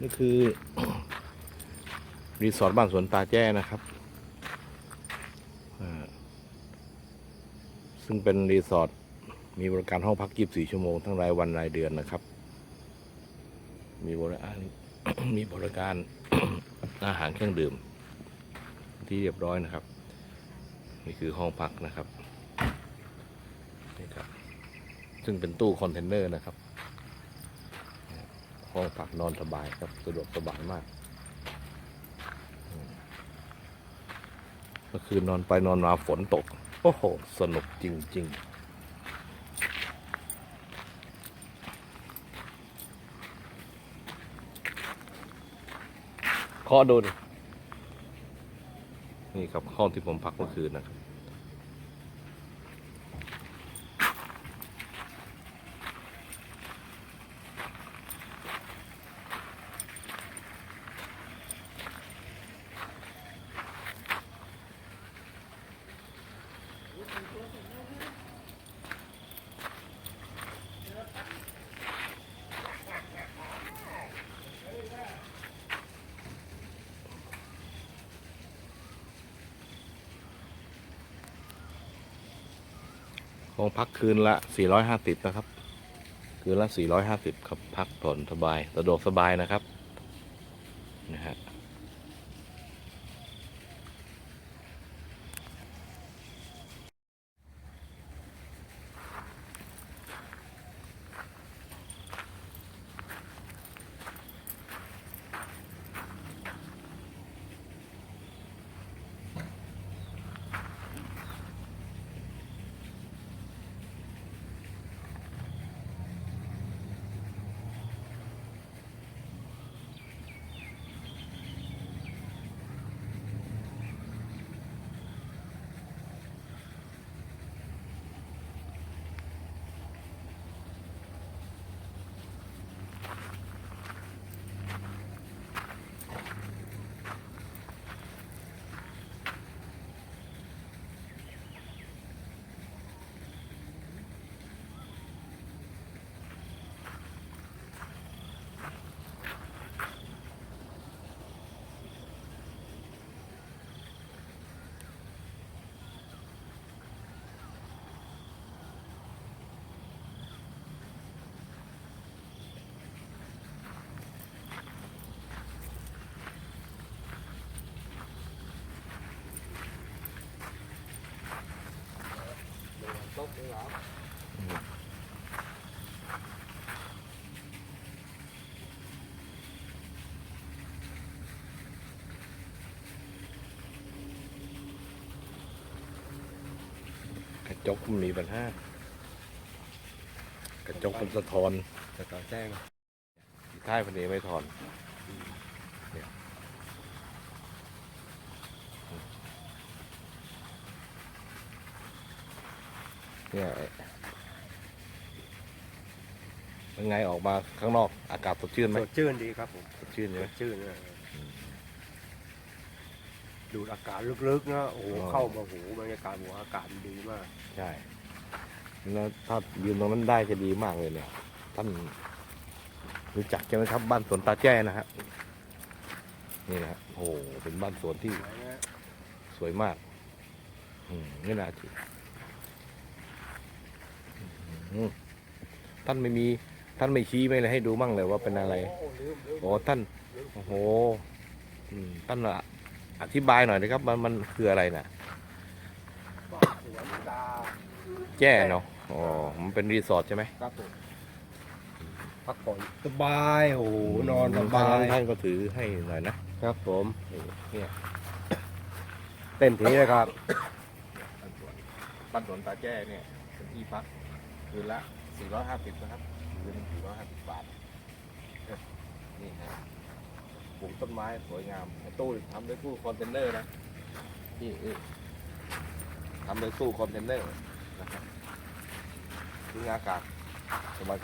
นี่คือ รีสอร์ทบ้านสวนตาแจ้นะครับ ซึ่งเป็นรีสอร์ทมีบริการห้องพัก 24 ชั่วโมง ทั้งรายวันรายเดือนนะครับ มีบริการมีบริการอาหารเครื่องดื่ม ที่เรียบร้อยนะครับ นี่คือห้องพักนะครับ ซึ่งเป็นตู้คอนเทนเนอร์นะครับห้องพักนอนสบายครับสะดวกสบายมากเมื่อคืนนอนไปนอนมาฝนตก โอ้โห สนุกจริงๆขอดูนี่ครับห้องที่ผมพักเมื่อคืนนะครับ ห้องพักคืนละ 450 นะครับ คืนละ 450 ครับ พักผ่อนสบาย สะดวกสบายนะครับ นะฮะ กระ จกมันมีปัญหากระจกมันสะท้อนจะต่อแจ้งท้ายพันนี้ไม่ถอนเนี่ยเนี่ยเป็นไงออกมาข้างนอกอากาศสดชื่นไหมสดชื่นดีครับผมสดชื่นสใช่ไหมดชื่นนะ ดูดอากาศลึกๆนะโอ้โหเข้ามาหูบรรยากาศหัวอากาศดีมากใช่แล้วถ้ายืนตรงนั้นได้จะดีมากเลยเนี่ยท่านรู้จักใช่ไหมครับ บ้านสวนตาแจ้นะฮะนี่นะโอ้โหเป็นบ้านสวนที่สวยมากอืมนี่นะจิอืมท่านไม่มีท่านไม่ชี้ไม่เลยให้ดูมั่งเลยว่าเป็นอะไร โอ้ท่าน โอ้โหท่านอะ อธิบายหน่อยนะครับ มันมันคืออะไรน่ะบ้านสวนตาแจ้เนาะอ๋อมันเป็นรีสอร์ทใช่ไหมครับผมพักผ่อนสบายโอ้โหนอนสบาท่ยท่านก็ถือให้หน่อยนะครับผมเนี่ยเต็มที่เลยครับบ้านสวนบ้านสวนตาแจ้เนี่ยเป็นที่พักคืนละ450นะครับคืน450บาทเอ้ยนี่ฮะ ปลูกต้นไม้สวยงามไอ้ตู้ทำด้วยตู้คอนเทนเนอร์นะนี่นี่ทำด้วยตู้คอนเทนเนอร์นะครับซึ่งอากาศ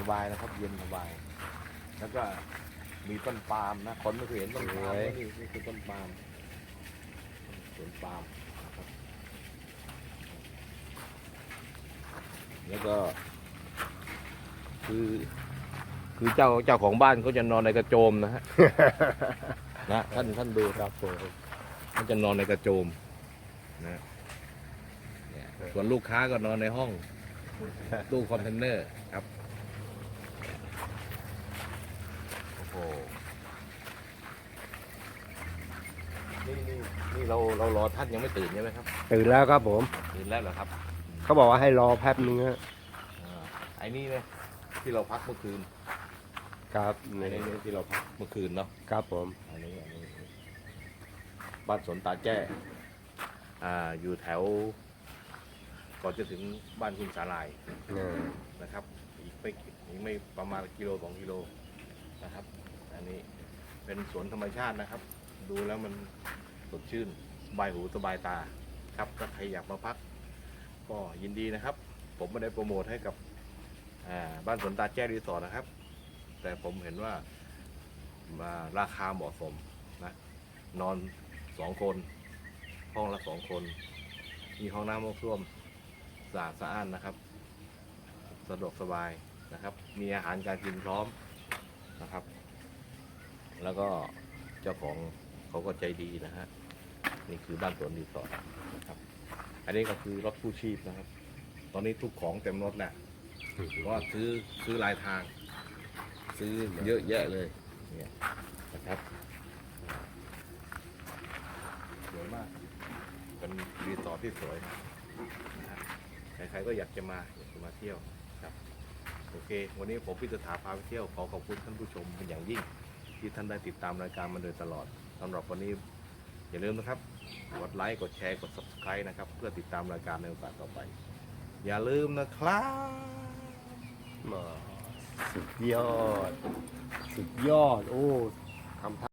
สบายๆนะครับ เย็นสบาย แล้วก็มีต้นปาล์มนะคนไม่เคยเห็นต้นปาล์มนะนี่นี่คือต้นปาล์มสวนปาล์มนะครับแล้วก็คือ คือเจ้าเจ้าของบ้านเขาจะนอนในกระโจมนะฮะ นะท่านท่านดูครับผมเขาจะนอนในกระโจมนะเนี่ยส่วนลูกค้าก็นอนในห้อง ตู้คอนเทนเนอร์ครับโอ้โหนี่นี่นี่เราเรารอท่านยังไม่ตื่นใช่ไหมครับตื่นแล้วครับผม ตื่นแล้วเหรอครับเขาบอกว่าให้รอแป๊บนึงฮะอ่าไอ้นี่ไหมที่เราพักเมื่อคืน ครับไอ้นี่ที่เราพักเมื่อคืนเนาะครับผม อันนี้อันนี้บ้านสวนตาแจ้อ่าอยู่แถว ก่อนจะถึงบ้านคุณสาลายเออนะครับ อีกไม่อีกไม่ประมาณกิโลสองกิโลนะครับ อันนี้เป็นสวนธรรมชาตินะครับ ดูแล้วมันสดชื่นสบายหูสบายตาครับถ้าใครอยากมาพัก ก็ยินดีนะครับ ผมไม่ได้โปรโมทให้กับอ่าบ้านสวนตาแจ้รีสอร์ทนะครับ แต่ผมเห็นว่ามาราคาเหมาะสมนะนอนสองคน ห้องละสองคน มีห้องน้ำห้องส้วมสะอาดสะอ้านนะครับ สะดวกสบายนะครับ มีอาหารการกินพร้อมนะครับ แล้วก็เจ้าของเขาก็ใจดีนะฮะนี่คือบ้านสวนรีสอร์ทนะครับ อันนี้ก็คือรถกู้ชีพนะครับ ตอนนี้ทุกของเต็มรถแหละเพราะว่าซื้อซื้อรายทาง ซื้อเยอะแยะเลยเนี่ยนะครับสวยมากเป็นรีสอร์ทที่สวยนะฮะใครๆก็อยากจะมาอยากจะมาเที่ยวครับโอเค วันนี้ผมพิสถาพาไปเที่ยวขอขอบคุณท่านผู้ชมเป็นอย่างยิ่ง ที่ท่านได้ติดตามรายการมาโดยตลอดสำหรับวันนี้อย่าลืมนะครับกดไลค์กดแชร์กด subscribe นะครับ เพื่อติดตามรายการในโอกาสต่อไป อย่าลืมนะครับมา สุดยอด สุดยอด โอ้ทำท่า